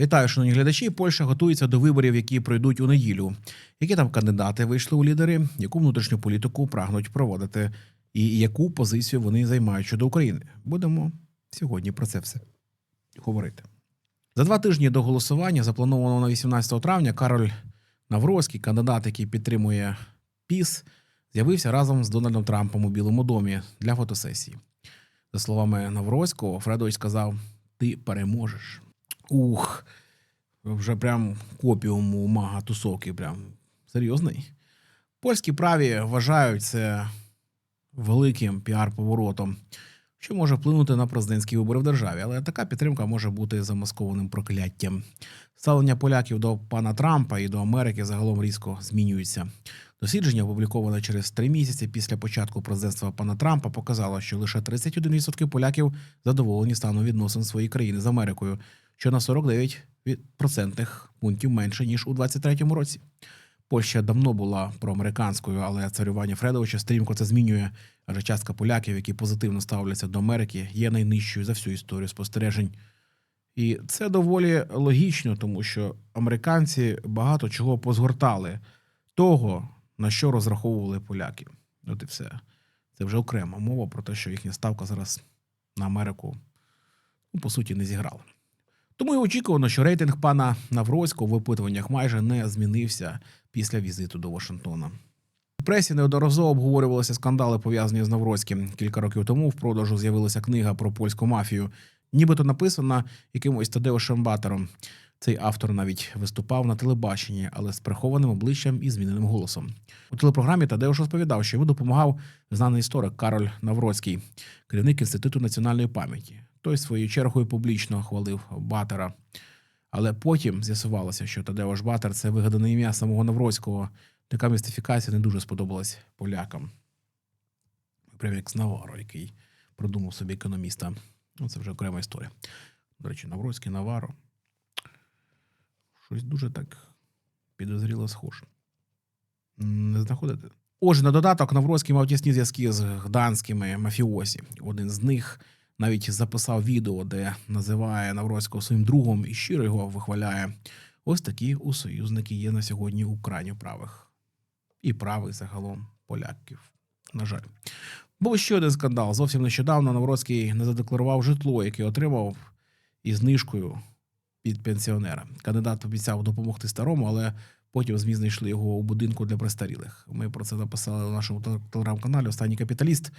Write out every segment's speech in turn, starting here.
Вітаю, шановні глядачі. Польща готується до виборів, які пройдуть у неділю. Які там кандидати вийшли у лідери, яку внутрішню політику прагнуть проводити, і яку позицію вони займають щодо України? Будемо сьогодні про це все говорити. За два тижні до голосування, запланованого на 18 травня, Кароль Навроський, кандидат, який підтримує ПІС, з'явився разом з Дональдом Трампом у Білому домі для фотосесії. За словами Навроського, Фредович сказав: Ти переможеш. Ух, вже прям копіум у мага тусовки, прям серйозний. Польські праві вважають це великим піар-поворотом, що може вплинути на президентські вибори в державі, але така підтримка може бути замаскованим прокляттям. Ставлення поляків до пана Трампа і до Америки загалом різко змінюється. Дослідження, опубліковане через три місяці після початку президентства пана Трампа, показало, що лише 31% поляків задоволені станом відносин своєї країни з Америкою, що на 49 від- процентних пунктів менше ніж у 23-му році. Польща давно була проамериканською, але царювання Фредовича стрімко це змінює, адже частка поляків, які позитивно ставляться до Америки, є найнижчою за всю історію спостережень. І це доволі логічно, тому що американці багато чого позгортали того, на що розраховували поляки. От і все. Це вже окрема мова про те, що їхня ставка зараз на Америку ну, по суті не зіграла. Тому і очікувано, що рейтинг пана Навроцького в опитуваннях майже не змінився після візиту до Вашингтона. У пресі неодноразово обговорювалися скандали, пов'язані з Навроцьким. Кілька років тому в продажу з'явилася книга про польську мафію, нібито написана якимось Тадеушем Батером. Цей автор навіть виступав на телебаченні, але з прихованим обличчям і зміненим голосом. У телепрограмі Тадеуш розповідав, що йому допомагав знаний історик Кароль Навроцький, керівник інституту національної пам'яті. Той своєю чергою публічно хвалив Батера. Але потім з'ясувалося, що Тадеуш Батер це вигадане ім'я самого Навроцького. Така містифікація не дуже сподобалась полякам. Прям як з Наваро, який продумав собі економіста. Ну, це вже окрема історія. До речі, Навроцький, Наваро. Щось дуже так підозріло схоже. Не знаходите? Отже, на додаток Навроцький мав тісні зв'язки з гданськими мафіозі. Один з них навіть записав відео, де називає Навроцького своїм другом і щиро його вихваляє. Ось такі у союзники є на сьогодні у крайньо правих і правих загалом поляків. На жаль, був ще один скандал. Зовсім нещодавно Навроцький не задекларував житло, яке отримав із знижкою під пенсіонера. Кандидат обіцяв допомогти старому, але потім ЗМІ знайшли його у будинку для престарілих. Ми про це написали у нашому телеграм-каналі Останній капіталіст.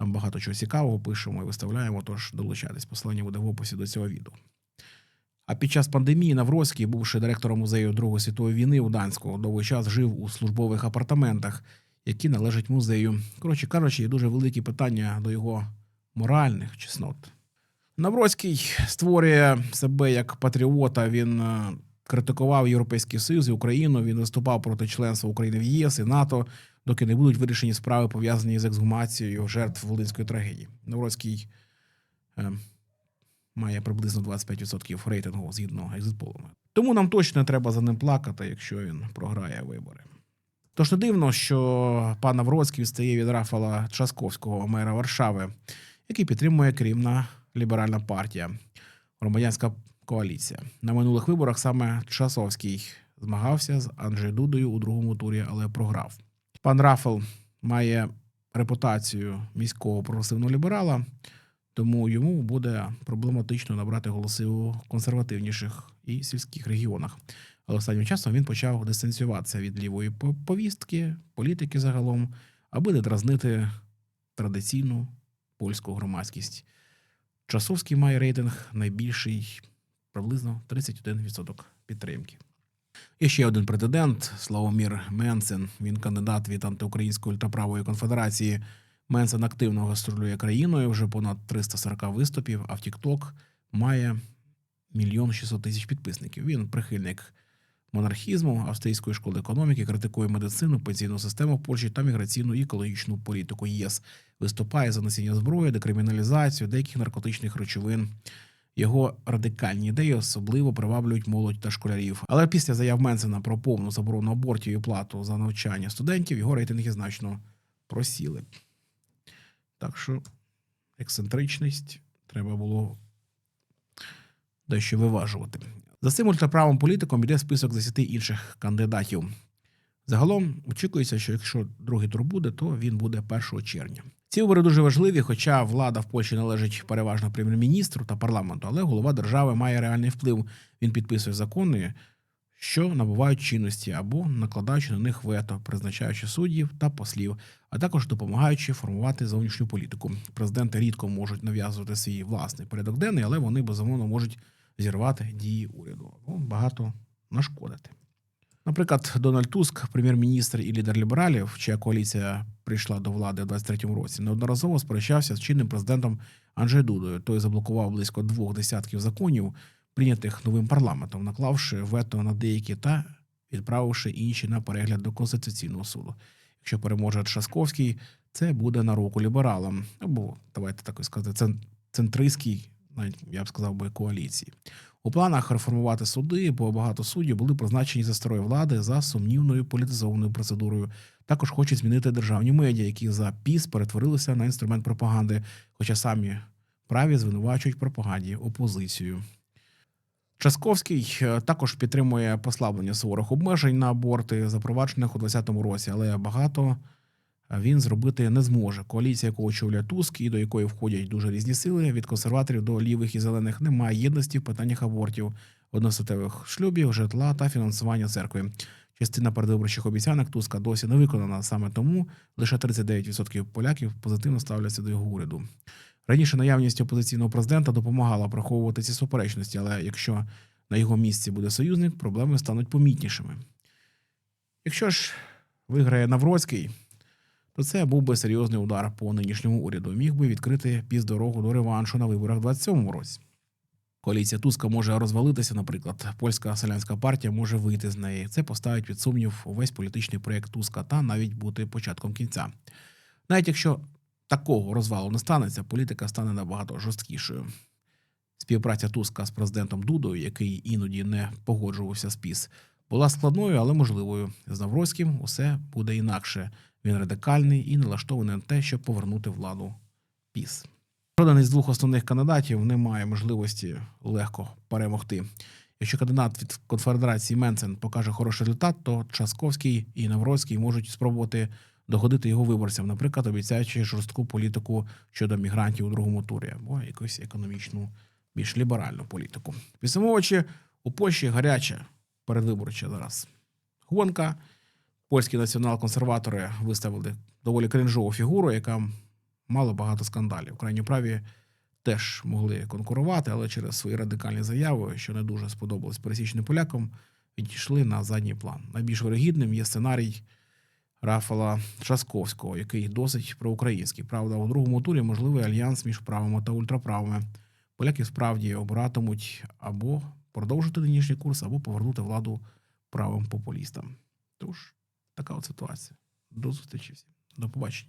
Там багато чого цікавого пишемо і виставляємо, тож долучайтесь. Посилання буде в описі до цього відео. А під час пандемії Навроцький, бувши директором музею Другої світової війни у Данську, довгий час жив у службових апартаментах, які належать музею. Коротше кажучи, є дуже великі питання до його моральних чеснот. Навроцький створює себе як патріота. Він е, критикував Європейський Союз і Україну. Він виступав проти членства України в єС і НАТО, доки не будуть вирішені справи, пов'язані з ексгумацією жертв Волинської трагедії. Навроцький е, має приблизно 25% рейтингу згідно екзитполами. Тому нам точно треба за ним плакати, якщо він програє вибори. Тож не дивно, що пан Навроцький відстає від Рафала Часковського, мера Варшави, який підтримує керівна ліберальна партія, громадянська коаліція. На минулих виборах саме Часовський змагався з Анджею Дудою у другому турі, але програв. Пан Рафал має репутацію міського прогресивного ліберала, тому йому буде проблематично набрати голоси у консервативніших і сільських регіонах. Але останнім часом він почав дистанціюватися від лівої повістки, політики загалом, аби не дразнити традиційну польську громадськість. Часовський має рейтинг найбільший приблизно 31% підтримки. І ще один претендент Славомір Менсен. Він кандидат від антиукраїнської ультраправої конфедерації. Менсен активно гастролює країною вже понад 340 виступів, а в TikTok має мільйон 600 тисяч підписників. Він прихильник монархізму, австрійської школи економіки, критикує медицину, пенсійну систему в Польщі та міграційну і екологічну політику ЄС. Виступає за носіння зброї, декриміналізацію деяких наркотичних речовин. Його радикальні ідеї особливо приваблюють молодь та школярів. Але після заяв Менсена про повну заборону абортів і плату за навчання студентів його рейтинги значно просіли. Так що ексцентричність треба було дещо виважувати. За цим ультраправим політиком йде список 10 інших кандидатів. Загалом очікується, що якщо другий тур буде, то він буде 1 червня. Ці вибори дуже важливі, хоча влада в Польщі належить переважно прем'єр-міністру та парламенту, але голова держави має реальний вплив. Він підписує закони, що набувають чинності або накладаючи на них вето, призначаючи суддів та послів, а також допомагаючи формувати зовнішню політику. Президенти рідко можуть нав'язувати свій власний порядок денний, але вони безумовно можуть зірвати дії уряду або багато нашкодити. Наприклад, Дональд Туск, прем'єр-міністр і лідер лібералів, чия коаліція прийшла до влади в 23-му році, неодноразово сперечався з чинним президентом Анджей Дудою. Той заблокував близько двох десятків законів, прийнятих новим парламентом, наклавши вето на деякі та відправивши інші на перегляд до Конституційного суду. Якщо переможе Трzaskowський, це буде на руку лібералам, або давайте так сказати, цен- центристській, навіть я б сказав би, коаліції. У планах реформувати суди, бо багато суддів були призначені за старої влади за сумнівною політизованою процедурою. Також хочуть змінити державні медіа, які за піс перетворилися на інструмент пропаганди, хоча самі праві звинувачують пропаганді опозицію. Часковський е, також підтримує послаблення суворих обмежень на аборти, запроваджених у 2020 році, але багато він зробити не зможе. Коаліція, яку очолює Туск, і до якої входять дуже різні сили, від консерваторів до лівих і зелених, немає єдності в питаннях абортів, одностатевих шлюбів, житла та фінансування церкви. Частина передвиборчих обіцянок Туска досі не виконана. Саме тому лише 39% поляків позитивно ставляться до його уряду. Раніше наявність опозиційного президента допомагала приховувати ці суперечності, але якщо на його місці буде союзник, проблеми стануть помітнішими. Якщо ж виграє Навроцький, то це був би серйозний удар по нинішньому уряду. Міг би відкрити піздорогу до реваншу на виборах у 27-му році. Коаліція Туска може розвалитися, наприклад, польська селянська партія може вийти з неї. Це поставить під сумнів увесь політичний проєкт Туска та навіть бути початком кінця. Навіть якщо такого розвалу не станеться, політика стане набагато жорсткішою. Співпраця Туска з президентом Дудою, який іноді не погоджувався з ПІС, була складною, але можливою. З Навроцьким усе буде інакше. Він радикальний і налаштований на те, щоб повернути владу ПІС. Жоден із двох основних кандидатів не має можливості легко перемогти. Якщо кандидат від конфедерації Менцен покаже хороший результат, то Часковський і Навроцький можуть спробувати догодити його виборцям, наприклад, обіцяючи жорстку політику щодо мігрантів у другому турі або якусь економічну, більш ліберальну політику. Підсумовуючи, у Польщі гаряча передвиборча зараз гонка. Польські націонал-консерватори виставили доволі кринжову фігуру, яка мала багато скандалів. Крайні праві теж могли конкурувати, але через свої радикальні заяви, що не дуже сподобались пересічним полякам, відійшли на задній план. Найбільш вирогідним є сценарій Рафала Трzaskowського, який досить проукраїнський. Правда, у другому турі можливий альянс між правими та ультраправими. Поляки справді обиратимуть або продовжити нинішній курс, або повернути владу правим популістам. Тож така от ситуація. До зустрічі всім. До побачення.